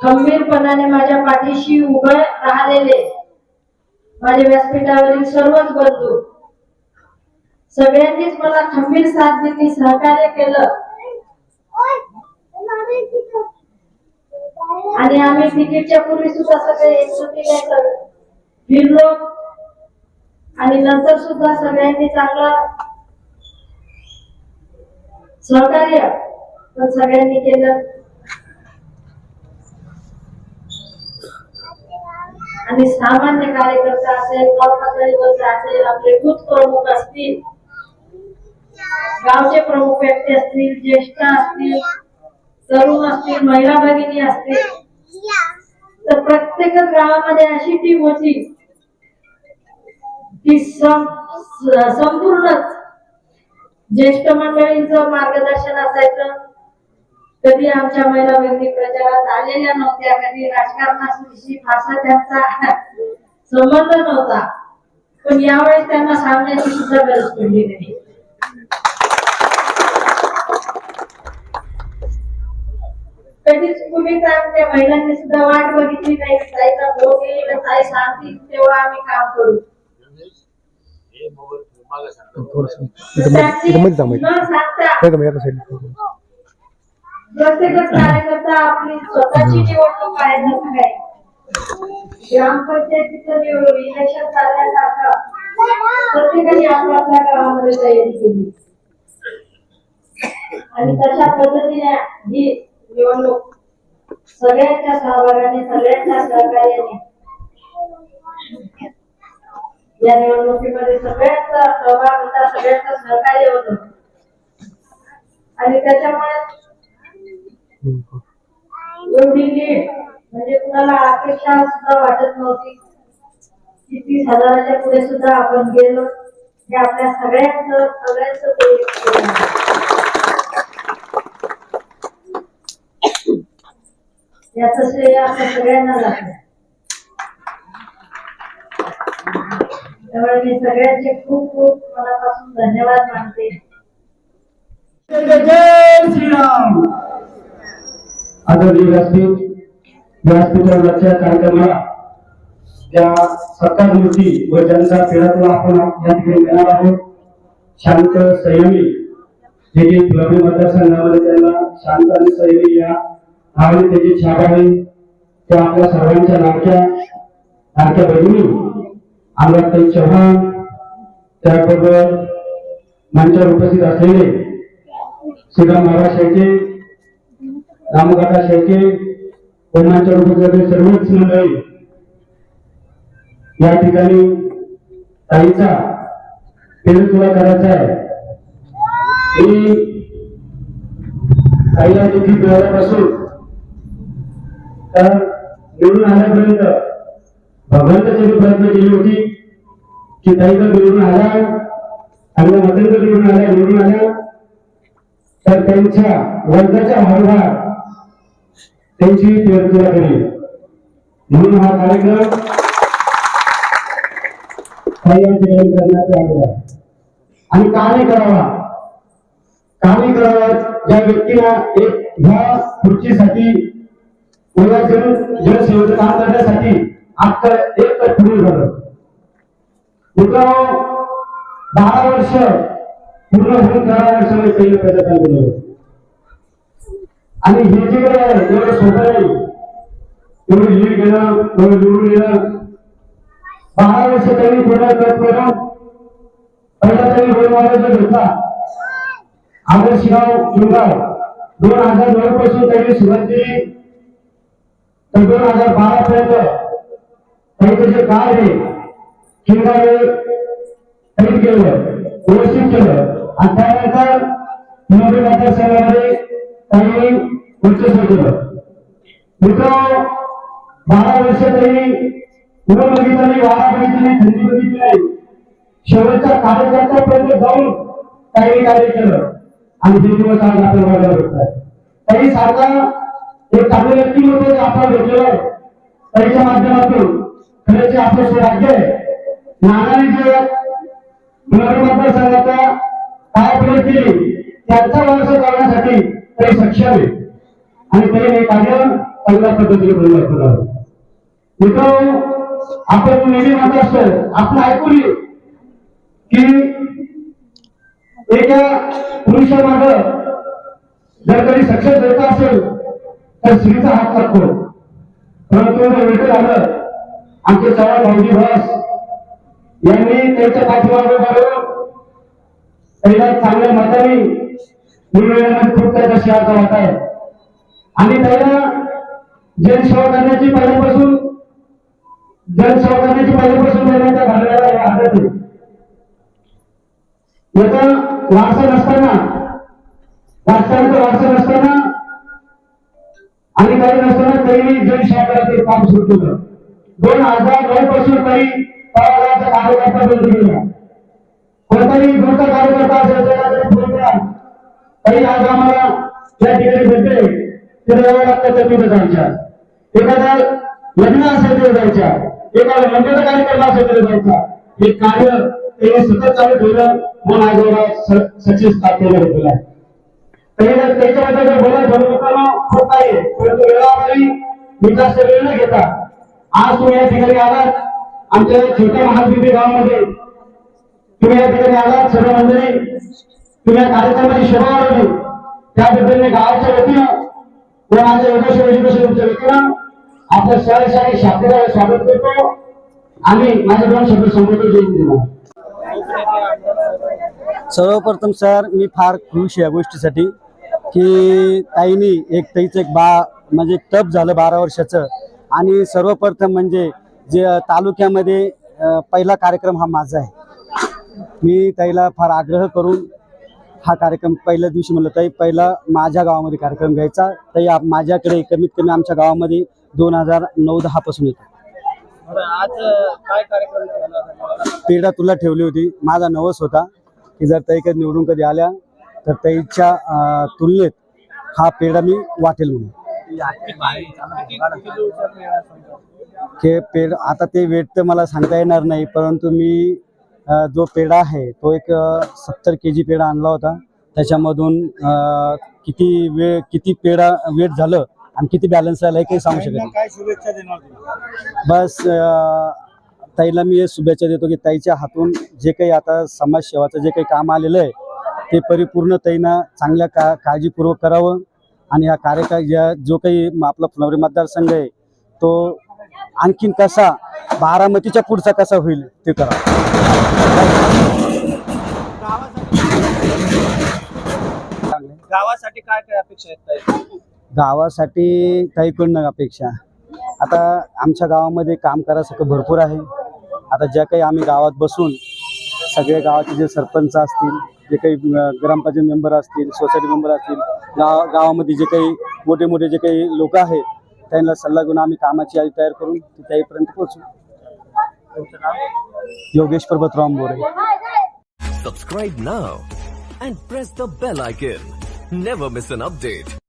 खंबीरपणाने माझ्या पाठीशी उभे राहिलेले माझ्या व्यासपीठावरील सर्वच बंधू सगळ्यांनीच मला खंबीर साथ दिली सहकार्य केलं. आणि आम्ही तिकीटच्या पूर्वी सुद्धा सगळे एकजुटीने फिरलो आणि नंतर सुद्धा सगळ्यांनी चांगलं सहकार्य पण सगळ्यांनी केलं. आणि सामान्य कार्यकर्ता असेल गाव असेल आपले बूथ प्रमुख असतील गावचे प्रमुख व्यक्ती असतील ज्येष्ठ असतील तरुण असतील महिला भगिनी असतील तर प्रत्येकच गावामध्ये अशी टीम होती की संपूर्णच. ज्येष्ठ मंडळींच मार्गदर्शन असायचं कधी आमच्या महिला भगिनी प्रचारात आलेल्या नव्हत्या कधी राजकारणाशी फारसा त्यांचा संबंध नव्हता. पण यावेळेस त्यांना सांगण्याची सुद्धा गरज पडली नाही. कधीच कुणीच आमच्या महिलांनी सुद्धा वाट बघितली नाही ताईचा फोन येईल तर ताई सांगतील तेव्हा आम्ही काम करू. न सांगता साईड प्रत्येकच कार्यकर्ता आपली स्वतःची निवडणूक जसं काय ग्रामपंचायतीचं निवडून इलेक्शन चालण्यासारखं प्रत्येकाने आपल्या आपल्या गावामध्ये तयारी केली. आणि तशा पद्धतीने ही निवडणूक सगळ्यांच्या सहभागाने सगळ्यांच्या सहकार्याने या निवडणुकीमध्ये सगळ्यांचा सहभाग होता सगळ्यांचं सहकार्य होतं. आणि त्याच्यामुळे एवढी म्हणजे कुणाला अपेक्षा सुद्धा वाटत नव्हती. किती तीस हजाराच्या पुढे सुद्धा आपण गेलो. हे आपल्या सगळ्यांच सगळ्यांचं याच श्रेय आपल्या सगळ्यांना लागलं. त्यामुळे मी सगळ्यांचे खूप खूप मनापासून धन्यवाद मानते. जय श्रीराम. आदरणीय व्यासपीठ व्यासपीठावरच्या कार्यक्रमाला त्या सत्कार मूर्ती व ज्यांचा पेढातून आपण या ठिकाणी देणार आहोत शांत संयमी जे काही फुलंब्री मतदारसंघामध्ये त्यांना शांत आणि संयमी या नावाने त्याची छाप आहे. त्या आपल्या सर्वांच्या लाडक्या लाडक्या बहिणी अनुरागताई चव्हाण त्याबरोबर मंचावर उपस्थित असलेले श्रीराम महाराज शेळके रामकाका शेळके कोणाच्या उपस्थित सर्वच मंडळी? या ठिकाणी ताईचा तुला करायचा आहे. मी ताईला देखील मिळाल्यापासून तर निवडून आल्यापर्यंत भगवंताची प्रयत्न केली होती की ताईचा निवडून आला आणि मतांनी निवडून आल्या निवडून आल्या तर त्यांच्या वर्गाच्या हरभार त्यांची प्रेरणा करेल म्हणून हा कार्यक्रम करण्यात आलेला आहे. आणि का नाही करावा का नाही करावा ज्या व्यक्तीला एक ह्या खुर्चीसाठी जनसेवेचं काम करण्यासाठी आता एक तर पुढे झालं मित्रांनो बारा वर्ष पूर्ण होऊन दहा वर्षामध्ये पहिलं पैदा चालू झालं. आणि हे जे काय आहे एवढं सोपं नाही एवढं लीड घेणं एवढं निवडून येणं बारा वर्ष त्यांनी पूर्ण करत करून पहिला त्यांनी रोल मॉडेल घेतला आदर्शगाव जुनगाव दोन हजार नऊ पासून त्यांनी सुरुवात केली. तर दोन हजार बारा पर्यंत त्यांनी त्याचे काय आहे किंगावे खरीद केलं व्यवस्थित केलं. आणि त्यानंतर निवडणूक मतदारसंघामध्ये वर्चस्व केलं मित्र बारा वर्ष त्यांनी ऊन बघितलं नाही वारा बघितली नाही थंडी बघितली नाही. शेवटच्या कार्यकर्त्यापर्यंत जाऊन काही कार्य केलं. आणि हे दिवस आज आपल्याला बघायला भेटतात काही सारखा एक चांगले व्यक्तिमत्व होते आपल्याला भेटलेलं आहे त्याच्या माध्यमातून खरंच आपलं सौभाग्य आहे नानाने जे पुनर् मतदारसंघाचा काय प्रयोग केली त्यांचा वारसा करण्यासाठी काही सक्षम आहे. आणि तरी हे कार्य चांगल्या पद्धतीने बोलू शकतो आहोत. मित्रांनो आपण नेहमी म्हणत असतो आपण ऐकून ये की एका पुरुषामाग जर कधी सक्सेस द्यायचा असेल तर स्त्रीचा हात लागतो परंतु उलट आलं आमचे चव्हाण भाऊजी भास यांनी त्यांच्या पाठीमागे बरोबर पहिल्या चांगल्या मताने निवडण्यामध्ये खूप त्याचा शेअरचा वाटा आहे आणि त्याला जनसेवा करण्याची पहिल्यापासून जनसेवा करण्याची पहिल्यापासून देण्याच्या घालण्याला आदत आहे याचा वारसा नसताना राजकारणाचा वारसा नसताना आणि काही नसताना त्यांनी जनसेवा करायचं काम सुरू केलं दोन हजार नऊ पासून काही तळागाळाचा कार्यकर्ता बंद केला. कोणताही दूरचा कार्यकर्ता असेल त्याला जरी आज आम्हाला त्या ठिकाणी भेटले फिरवावं लागतं त्या तिथे जायच्या. एखादा लग्न असेल तिथे जायच्या. एखादा मंदिर कार्यक्रम असेल तिथे जायचा. हे कार्य त्यांनी सतत चालू ठेवलं मन आजोबा सक्सेस केलं घेतलेलं आहे. त्याच्याबद्दल जर बोलायचं मित्रांनो खूप काही परंतु वेळावरी मी जास्त वेळ न घेता आज तुम्ही या ठिकाणी आलात. आमच्या छोट्या महाद्वीपी गावामध्ये तुम्ही या ठिकाणी आलात. सर्व मंडळी तुम्ही या कार्यक्रमाची शोभा वाढवली. त्याबद्दल मी गावाच्या वतीनं एज्युकेशनच्या आपल्या शाखेला स्वागत करतो. आणि माझे दोन शब्द संबोधित देऊन सर्वप्रथम सर मी फार खुश आहे या गोष्टीसाठी की ताईनी एक ताईचं एक बा म्हणजे तप झालं बारा वर्षाचं. आणि सर्वप्रथम म्हणजे जे तालुक्यामध्ये पहिला कार्यक्रम हा माझा आहे. मी ताईला फार आग्रह करून हा कार्यक्रम पहिल्या दिवशी म्हणलं ताई पहिला माझ्या गावामध्ये कार्यक्रम घ्यायचा. ताई आप- माझ्याकडे कमीत कमी आमच्या गावामध्ये दोन हजार नऊ दहा पासून येतो? पेढा तुला ठेवली होती. माझा नवस होता. की जर ताई कधी निवडून कधी आल्या तर ताईच्या तुलनेत हा पेढा मी वाटेल म्हणून? हे पेढ आता ते वेट तर मला सांगता येणार नाही परंतु मी जो पेढा आहे तो एक सत्तर के जी पेढा आणला होता. त्याच्यामधून किती वेळ किती पेढा वेट झालं आणि किती बॅलन्स राहिलं हे काही सांगू शकत नाही. बस ताईला मी हे शुभेच्छा देतो की ताईच्या हातून जे काही आता समाजसेवाचं जे काही काम आलेलं आहे ते परिपूर्ण ताईनं चांगल्या का काळजीपूर्वक करावं. आणि या कार्यका या जो काही आपला फुलवरी मतदारसंघ आहे तो आणखीन कसा बारामतीच्या पुढचा कसा होईल ते करा. गावासाठी काय काय अपेक्षा आहेत? गावासाठी ताईकडनं अपेक्षा. आता आमच्या गावामध्ये काम करायसारखं भरपूर आहे. आता ज्या काही आम्ही गावात बसून सगळे गावाचे जे सरपंच असतील जे काही ग्रामपंचायत मेंबर असतील सोसायटी मेंबर असतील गाव गावामध्ये जे काही मोठे मोठे जे काही लोक आहेत त्यांना सल्ला घेऊन आम्ही कामाची यादी तयार करून ती ताईपर्यंत पोहोचू नाव Yogesh पर्वतराव More Subscribe now and press the bell icon. Never miss an update.